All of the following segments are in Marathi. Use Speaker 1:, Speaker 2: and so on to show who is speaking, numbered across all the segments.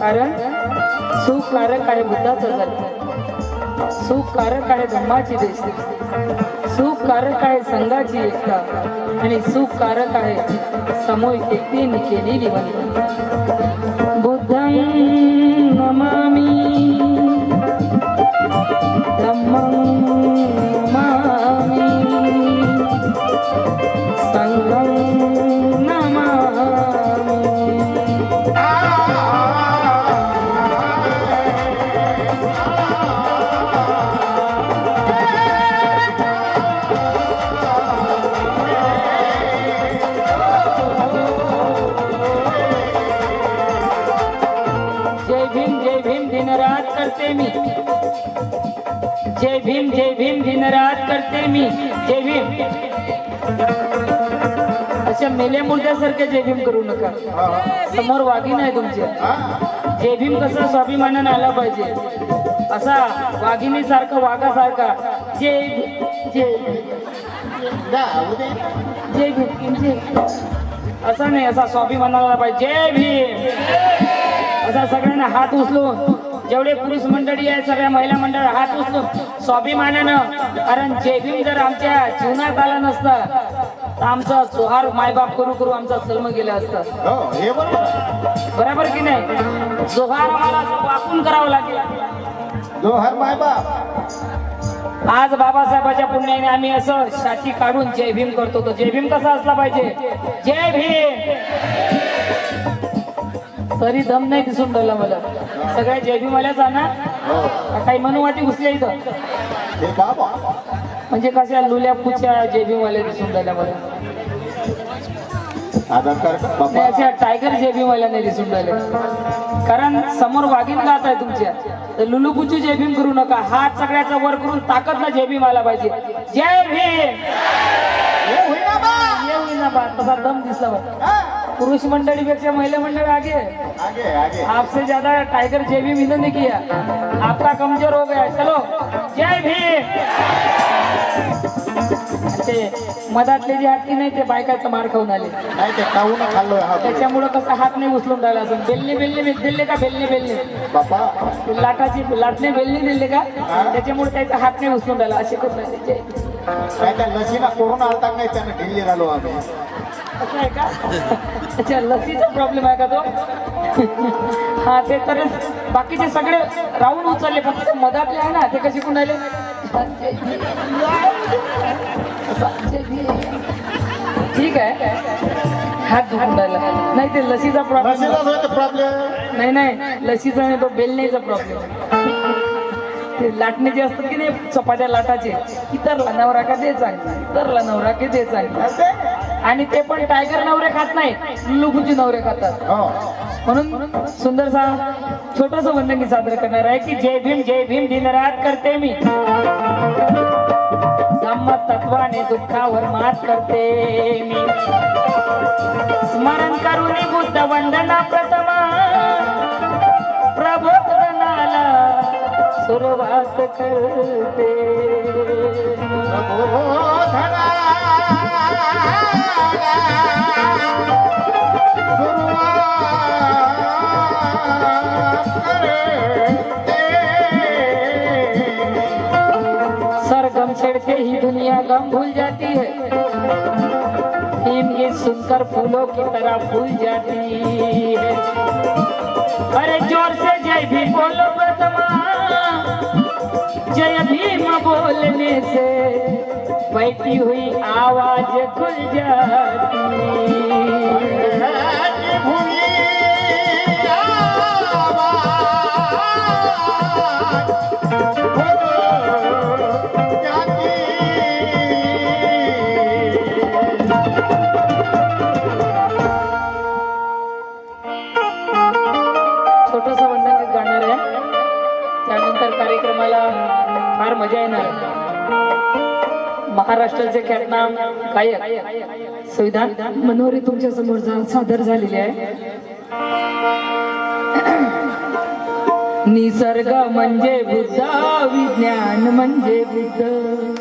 Speaker 1: कारण सुख कारक आहे बुद्धाचं जन्म सुख आहे धर्माची देश कारक आहे संघाची एकता. आणि सुखकारक आहे. सामूहिक एकतेने केलेली वंदना जय भीम जय भीम दिन रात करते मी. जय भीम. अशा मेल्या मुलग्यासारखे जय भीम करू नका. समोर वाघीण आहे तुमच्या जय भीम कसा स्वाभिमानानं आला पाहिजे. असा वाघिणी सारखा वाघासारखा जय भी- जय जय भीम जय असा नाही असा स्वाभिमानाला आला पाहिजे. जय भीम. असा सगळ्यांना हात उचलून. जेवढे पुरुष मंडळी आहे सगळ्या महिला मंडळ हात उचलून स्वाभिमानानं कारण जय भीम जर आमच्या जीवनात आला नसता तर आमचा जोहार मायबाप करू करू आमचा सल्म गेला असता.
Speaker 2: हो बरोबर.
Speaker 1: की नाही? जोहार आम्हाला वाकून करावं लागेल.
Speaker 2: जोहर माय बाप
Speaker 1: आज बाबासाहेबाच्या पुण्याने आम्ही असं शाची काढून जय भीम करतो. तो जय भीम कसा असला पाहिजे? जय भीम! तरी दम नाही दिसून राहिला मला. सगळ्या ना?
Speaker 2: हो.
Speaker 1: का काही मनुवादी घुसल्या इथं. म्हणजे कशा लुल्या पुच्या जय भीमवाल्या दिसून राहिल्या मला. अशा टायगर जय भीमवाल्या नाही दिसून राहिल्या कारण समोर वाघीण गात आहे तुमच्या. तर लुलुकुचू जय भीम करू नका. हात सगळ्याचा वर करून ताकदला जय भीम आला पाहिजे. जय भीम! तसा दम दिसला. पुरुष मंडळी पेक्षा महिला मंडळ आगे।
Speaker 2: आगे आगे.
Speaker 1: आपसे ज्यादा टाइगर जय भीम इन्होंने किया. आपका कमजोर हो गया चलो जय भीम. ते मधातले जे हात की नाही ते बायकाचा मार खाऊन आले.
Speaker 2: नाही ते खाऊन खाल्लोय हा.
Speaker 1: त्याच्यामुळं कसं हात नाही उचलून राहिला असं बेलने बेलने दिले का? बेलने बेलने
Speaker 2: बापा.
Speaker 1: लाटाची लाटणे बेलने दिले का? त्याच्यामुळे त्याचा हात नाही उचलून राहिला. असे भीम.
Speaker 2: काय त्या लसीला कोरोना आलता नाही त्यानं ढिल्ली राहिलो आम्ही.
Speaker 1: असं आहे का? अच्छा लसीचा प्रॉब्लेम आहे का तो? हा ते तर बाकीचे सगळे राऊंड उचलले फक्त मधातले आहे ना ते कसे कोण आले ठीक आहे. हात राहिला. नाही ते लसीचा प्रॉब्लेम नाही नाही लसीचा नाही तो बेलण्याचा प्रॉब्लेम ते लाटणे जे असतात की नाही चपात्या लाटाचे इतरला नवरा का द्यायचा इतरला नवरा की द्यायचा आणि ते पण टायगर नवरे खात नाही लुगुची नवरे खातात.
Speaker 2: हो.
Speaker 1: म्हणून सुंदरसा छोटस वंदन मी सादर करणार आहे की जय भीम जय भीम दिनरात करते मी. तत्वाने दुःखावर मात करते मी. स्मरण करून बुद्ध वंदना सुरुवात करते सरगम छेड़ते ही दुनिया गम भूल जाती है। भीम गीत सुनकर फूलों की तरह फूल जाती है। अरे जोर से जय भी बोलो जय भीम बोलने से बैठी हुई आवाज खुल जाती छोटस कार्यक्रमाला फार मजा येणार. महाराष्ट्राचे ख्यातनाम गायक संविधान मनोहरी तुमच्यासमोर सादर झालेली आहे. निसर्ग म्हणजे बुद्ध विज्ञान म्हणजे बुद्ध.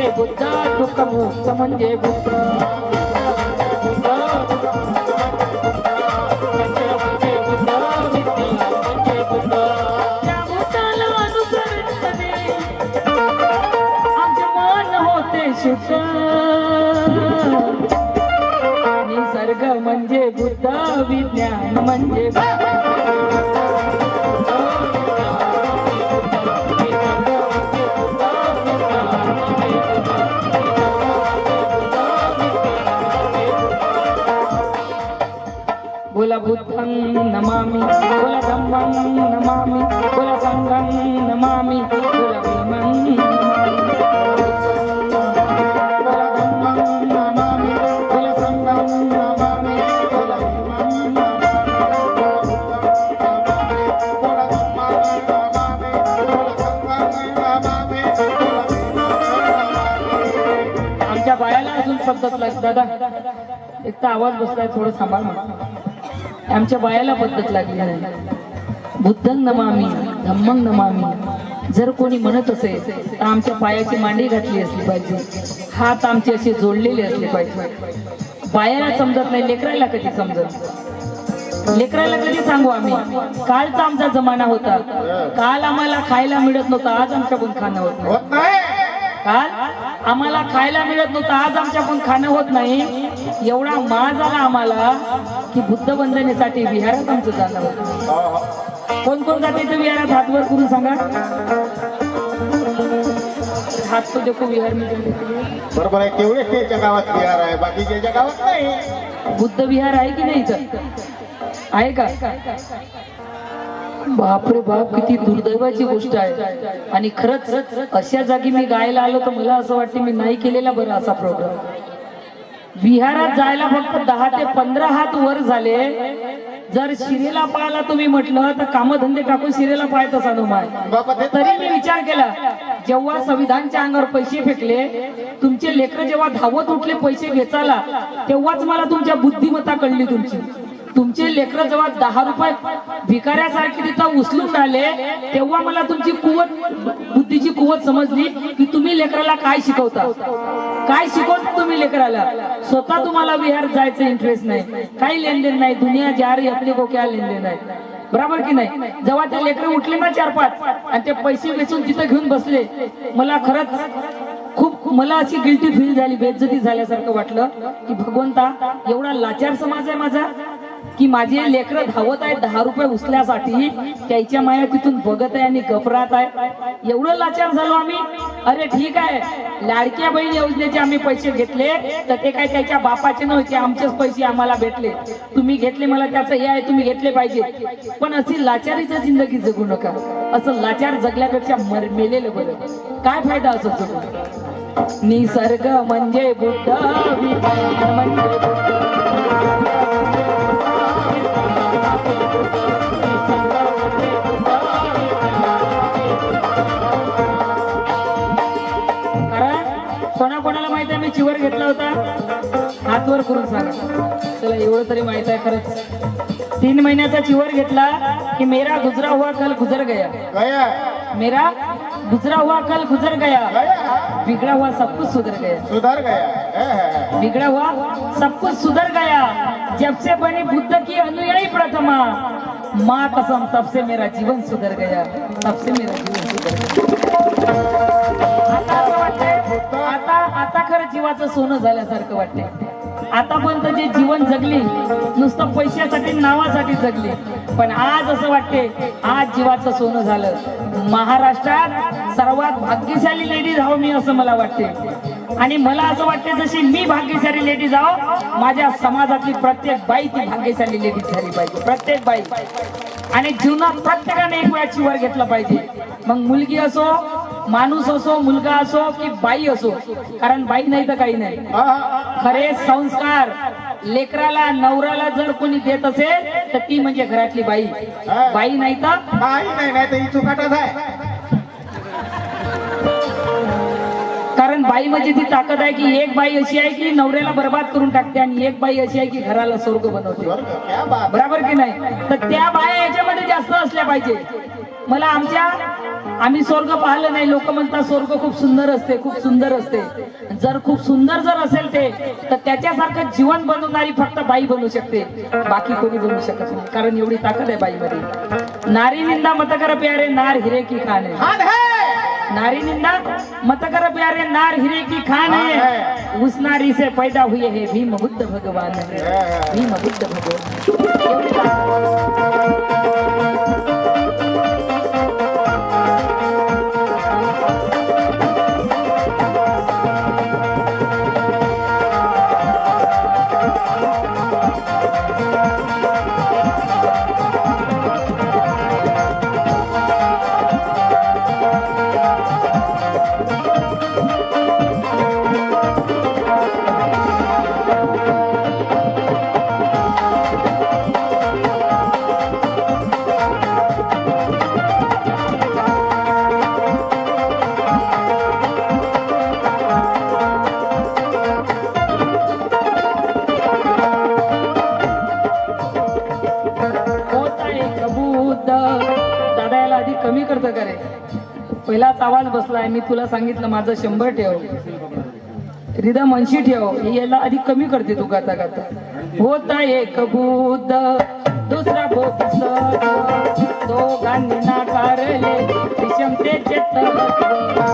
Speaker 1: करणे आमचे मन होते शुद्ध निसर्ग म्हणजे बुद्ध विज्ञान म्हणजे धम्मं नमामि बोला संघं नमामि बोला भीमं आमच्या बायाला अजून पद्धत दादा एक तर आवाज बसलाय थोडं सांभाळ ना. आमच्या बायाला पद्धत लागली नाही. बुद्धं नमामी धम्मं नमामी. जर कोणी म्हणत असेल तर आमच्या पायाची मांडी घातली असली पाहिजे. हात आमचे असे जोडलेले असले पाहिजे. बायाला समजत नाही लेकरायला कधी समजत? लेकरायला कधी सांगू आम्ही? कालचा आमचा जमाना होता. काल आम्हाला खायला मिळत नव्हतं आज आमच्याकडून खाणं होत काल आम्हाला खायला मिळत नव्हतं आज आमच्याकडून खाणं होत नाही. एवढा माज आला आम्हाला. की बुद्ध वंदनेसाठी विहारात आमचं जाणं होतं.
Speaker 2: हो.
Speaker 1: कोण कोण जाते इथं विहारात? हात वर करून सांगा. हात तो देखो विहारमध्ये
Speaker 2: बरोबर आहे तेवढेच त्याच्या गावात बिहार आहे बाकीच्या गावात नाही.
Speaker 1: बुद्ध विहार आहे की नाही इथं? आहे का? बापरे बाप किती दुर्दैवाची गोष्ट आहे. आणि खरंच अशा जागी मी गायला आलो तर मला असं वाटतं मी नाही केलेला बरं असा प्रोग्राम विहारात जायला फक्त दहा ते पंधरा हात वर झाले. जर शिरेला पाहायला तुम्ही म्हटलं तर कामधंदे टाकून शिरेला पाहत असा माय
Speaker 2: बाबा ते
Speaker 1: तरी मी विचार केला जेव्हा संविधानच्या अंगावर पैसे फेकले तुमचे लेकर जेव्हा धावत उठले पैसे वेचायला तेव्हाच मला तुमच्या बुद्धिमत्ता कळली तुमची. तुमचे लेकर जेव्हा दहा रुपये भिकाऱ्यासारखे तिथं उचलून राहिले तेव्हा मला तुमची कुवत बुद्धीची कुवत समजली की तुम्ही लेकराला काय शिकवता? काय शिकवता तुम्ही लेकराला? स्वतः तुम्हाला विहार जायचं इंटरेस्ट नाही. काही लेनदेन नाही. दुनिया जारी आपली अपने क्या लेनदेन आहे. बरोबर की नाही? जेव्हा ते लेकर उठले ना चार पाच आणि ते पैसे वेचून तिथं घेऊन बसले मला खरंच खूप मला अशी गिल्टी फील झाली बेज्जती झाल्यासारखं वाटलं की भगवंता एवढा लाचार समाज आहे माझा. की माझे लेकर धावत आहेत दहा रुपये उचल्यासाठी. त्याच्या माया तिथून बघत आहे आणि घबरात आहे. एवढं लाचार झालो आम्ही. अरे ठीक आहे. लाडक्या बहीण योजनेचे आम्ही पैसे घेतले. तर ते काय त्याच्या बापाचे नव्हते आमचेच पैसे आम्हाला भेटले. तुम्ही घेतले मला त्याचं हे आहे तुम्ही घेतले पाहिजे. पण अशी लाचारीचं जिंदगी जगू नका. असं लाचार जगल्यापेक्षा मर मेलेलं बरं. काय फायदा असं जगून? निसर्ग म्हणजे बुद्ध म्हणजे बुद्ध. कोणाकोणाला माहीत आहे? मी चिवर घेतला होता. हातवर करून सांगा. चला एवढं तरी माहीत आहे खरंच. तीन महिन्याचा चिवर घेतला की मेरा गुजरा हुआ कल गुजर गया.
Speaker 2: गया.
Speaker 1: मेरा गुजरा हुआ कल गुजर गया. बिगड़ा हुआ सब कुछ सुधर गया.
Speaker 2: सुधार गया.
Speaker 1: बिगड़ा हुआ सब कुछ सुधर गया। जब से बनी बुद्ध की अनुयायी प्रथमा माँ कसम तब से मेरा जीवन सुधर गया। तब से मेरा जीवन सुधर गया। आता आता आता खरं जीवाचं सोनं झाल्यासारखं वाटतंय. आतापर्यंत जे जीवन जगली नुसतं पैशासाठी नावासाठी जगली पण आज असं वाटते आज जीवाचं सोनं झालं. महाराष्ट्रात सर्वात भाग्यशाली लेडीज धाव मी असं मला वाटते आणि मला असं वाटते जशी मी भाग्यशाली लेडीज आहो माझ्या समाजातली प्रत्येक बाई ती भाग्यशाली लेडीज झाली पाहिजे. प्रत्येक बाई. आणि जीवनात प्रत्येकाने एक वेळा चिवर घेतला पाहिजे. मग मुलगी असो माणूस असो मुलगा असो की बाई असो कारण बाई नाही तर काही नाही. खरे संस्कार लेकराला नवऱ्याला जर कोणी देत असेल तर ती म्हणजे घरातली बाई. बाई नाही तर
Speaker 2: नाही नाही तर
Speaker 1: कारण बाई म्हणजे ती ताकद आहे की एक बाई अशी आहे की नवऱ्याला बर्बाद करून टाकते आणि एक बाई अशी आहे की घराला स्वर्ग बनवते. बरोबर की नाही? तर त्या बाया याच्यामध्ये जास्त असल्या पाहिजे. मला आमच्या आम्ही स्वर्ग पाहिलं नाही. लोक म्हणतात स्वर्ग खूप सुंदर असते खूप सुंदर असते. जर खूप सुंदर जर असेल ते तर त्याच्यासारखं जीवन बनवणारी फक्त बाई बनू शकते. बाकी कोणी बनू शकत नाही. कारण एवढी ताकद आहे बाईमध्ये. नारी निंदा मत कर प्यारे नार हिरे की है नारी निंदा मत कर प्यारे नार हिरे की खान। है उस नारी से पैदा हुए है भीम बुद्ध भगवान। है। भीम बुद्ध भगवान। पहिलाच बसलाय मी तुला सांगितलं माझं शंभर ठेव. रिदम ऐंशी ठेव याला आधी कमी करते तू गाता गाता. होत आहे बुद्ध दुसरा भोग दोघांनी नाकारले विषमतेचे तळ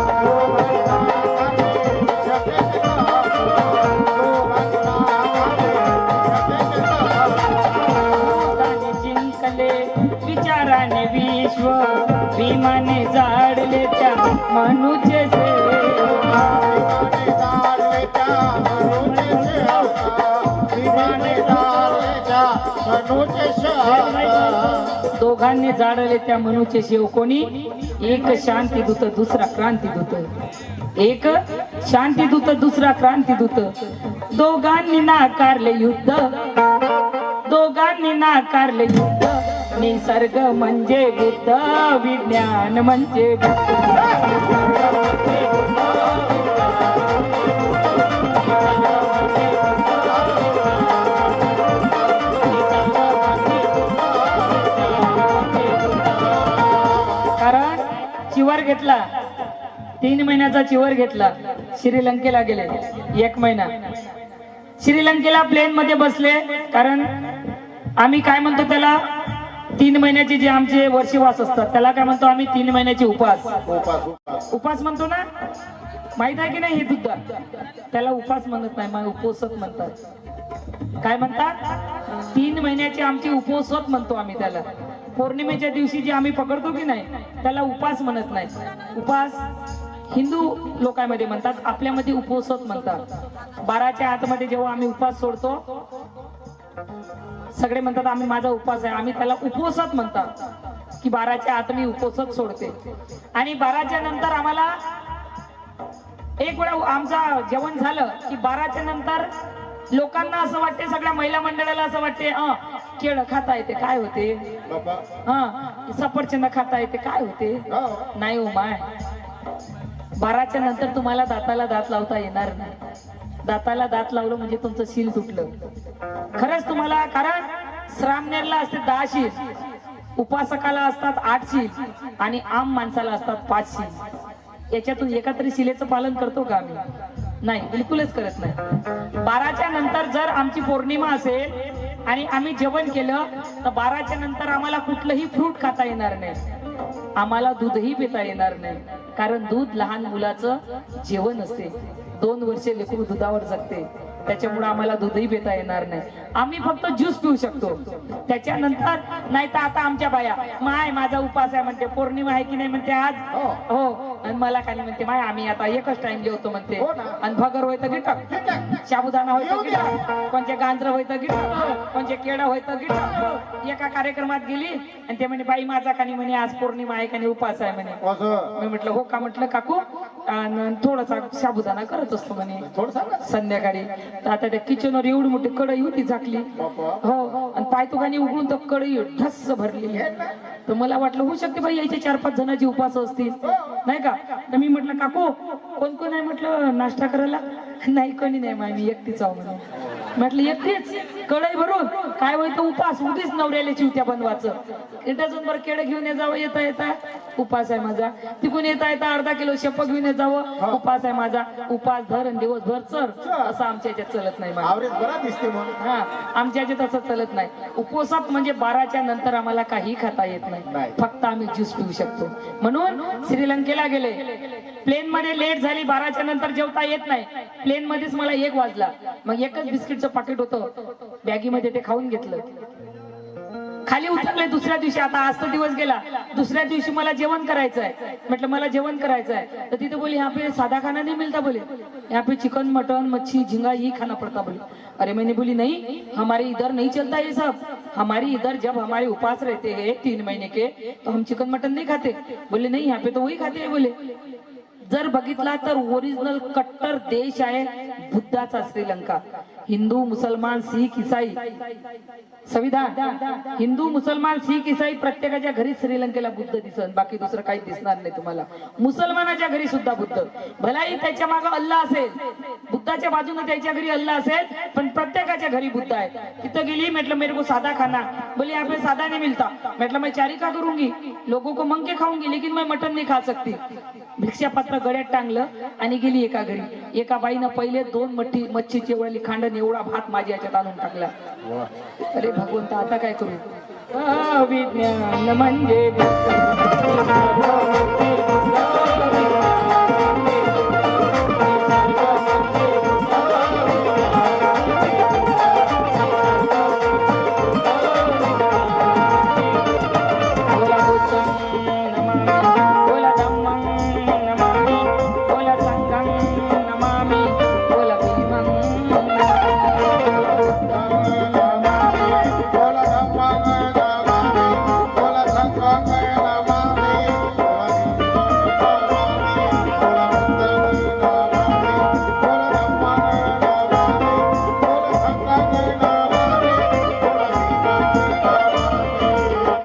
Speaker 1: दोघांनी जाडले त्या मनुचे शिव कोणी? एक शांती दूत दुसरा क्रांती दूत. एक शांती दूत दुसरा क्रांती दूत. दोघांनी नाकारले युद्ध. दोघांनी नाकारले युद्ध. निसर्ग म्हणजे बुद्ध विज्ञान म्हणजे बुद्ध. घेतला. तीन महिन्याचा चिवर घेतला. श्रीलंकेला गेले. एक महिना. श्रीलंकेला प्लेन मध्ये बसले. कारण आम्ही काय म्हणतो त्याला? तीन महिन्याचे जे आमचे वर्षीवास असतात त्याला काय म्हणतो आम्ही? तीन महिन्याचे उपास.
Speaker 2: उपास
Speaker 1: म्हणतो ना? माहीत आहे की नाही हे सुद्धा? त्याला उपास म्हणत नाही मग उपोसत म्हणतात. काय म्हणतात? तीन महिन्याचे आमचे उपोसत म्हणतो आम्ही त्याला. पौर्णिमेच्या दिवशी जे आम्ही पकडतो की नाही त्याला उपास म्हणत नाही उपास हिंदू लोकांमध्ये म्हणतात आपल्यामध्ये उपोसत म्हणतात. बाराच्या आतमध्ये जेव्हा आम्ही उपास सोडतो सगळे म्हणतात आम्ही माझा उपास आहे. आम्ही त्याला उपोसत म्हणतात की बाराच्या आत मी उपोसत सोडते. आणि बाराच्या नंतर आम्हाला एक वेळा आमचा जेवण झालं की बाराच्या नंतर लोकांना असं वाटते सगळ्या महिला मंडळाला असं वाटते केळं खाता येते काय होते?
Speaker 2: बाबा.
Speaker 1: हा सफरचंद खाता येते काय होते?
Speaker 2: हो.
Speaker 1: नाही हो माय. बाराच्या नंतर तुम्हाला दाताला दात लावता येणार नाही. दाताला दात लावलं म्हणजे तुमचं शील तुटलं. खरंच तुम्हाला कारण श्रामनेरला असते दहा शील. उपासकाला असतात आठ शील आणि आम माणसाला असतात पाच शील. याच्यातून एका तरी शिलेचं पालन करतो का आम्ही? नाही बिलकुलच करत नाही. बाराच्या नंतर जर आमची पौर्णिमा असेल आणि आम्ही जेवण केलं तर बाराच्या नंतर आम्हाला कुठलंही फ्रूट खाता येणार नाही. आम्हाला दूधही पिता येणार नाही. कारण दूध लहान मुलाचं जेवण असते. दोन वर्षे लेकरू दुधावर जगते. त्याच्यामुळे आम्हाला दूधही पिता येणार नाही. आम्ही फक्त ज्यूस पिऊ शकतो. त्याच्यानंतर नाही तर आता आमच्या बाया माय माझा उपास आहे म्हणते पौर्णिमा आहे की नाही म्हणते आज? हो. आणि मला खाली म्हणते माय आम्ही आता एकच टाइम जेवतो म्हणते.
Speaker 2: हो.
Speaker 1: आणि भगर होय तर गिटक. शाबुदाना होय तर गिटक. कोणचे गांजर होय तर गिटक. कोणचे केळं होय तर गिटक. एका कार्यक्रमात गेली आणि ते म्हणे बाई माझा कानी म्हणे आज पौर्णिमा आहे का नाही उपास आहे म्हणे. मी म्हटलं हो का? म्हटलं काकू आणि थोडासा साबुदाणा करत असतो म्हणे. संध्याकाळी. तर आता त्या किचनवर एवढी मोठी कढई होती झाकली
Speaker 2: टाकली.
Speaker 1: हो, हो, हो. आणि पाय तुगाने उघडून तर कढई ढस्स भरली. तर मला वाटलं होऊ शकते बाई याचे चार पाच जणांची उपास असतील. नाही का? तर मी म्हटलं काकू कोण कोण आहे? म्हटलं नाश्ता करायला. नाही कोणी नाही माय मी एकटीच आहो. म्हणे म्हटलं एकटीच कढई भरून. काय होईल उपास उगीच नवऱ्याला चिवत्या बनवायचं इथं बरं केळं घेऊन ये जावं येता येता. उपास आहे माझा. तिकून येता येता अर्धा किलो शेप घेऊन ये जावं. उपास आहे माझा. उपास धर आणि दिवसभर चर. असं आमच्या याच्यात चलत नाही हा आमच्या याच्यात असं चालत नाही. उपवासात म्हणजे बाराच्या नंतर आम्हाला काही खाता येत नाही.
Speaker 2: नाही.
Speaker 1: फक्त आम्ही ज्यूस पिऊ शकतो. म्हणून श्रीलंकेला गेले. प्लेन मध्ये लेट झाली बाराच्या नंतर जेवता येत नाही. प्लेन मध्येच मला एक वाजला. मग एकच बिस्किटचं पाकिट होतं. बॅगीमध्ये ते खाऊन घेतलं. खाली उतरले दुसऱ्या दिवशी. आता आज तो दिवस गेला. दुसऱ्या दिवशी मला जेवण करायचं आहे म्हटलं मला जेवण करायचं आहे तर तिथे बोली यहाँ पे साधा खाना नहीं मिलता बोले यहाँ पे चिकन मटन मच्छी झिंगा ही खाना पड़ता बोले अरे मैंने बोली नहीं हमारे इधर नहीं चलता ये सब. हमारी इधर जब हमारे उपास रहते हैं तीन महीने के तो हम चिकन मटन नहीं खाते. बोले नहीं यहाँ पे तो वही खाते हैं बोले जर बघितला तर ओरिजिनल कट्टर देश आहे बुद्धाचा श्रीलंका. हिंदू मुसलमान सिख इसाई. संविधान. हिंदू मुसलमान सिख इसाई प्रत्येकाच्या घरी श्रीलंकेला बुद्ध दिसन बाकी दुसरं काही दिसणार नाही तुम्हाला. मुसलमानाच्या घरी सुद्धा बुद्ध. भलाही त्याच्यामागे अल्लाह असेल बुद्धाच्या बाजूने त्याच्या घरी अल्लाह असेल पण प्रत्येकाच्या घरी बुद्ध आहे. तिथं गेली म्हटलं मेरे को साधा खाना. बोले यहाँ पे सादा नहीं मिलता म्हटलं मैं चारी का करूंगी लोगों को मंके खाऊंगी लेकिन मैं मटन नहीं खा सकती. भिक्षा पात्र गळ्यात टांगलं आणि गेली एका घरी. एका बाईनं पहिले दोन मच्छी मच्छीची एवढी खांडण एवढा भात माझ्या याच्यात आणून टाकला. अरे भगवंत आता काय करू? विज्ञान म्हणजे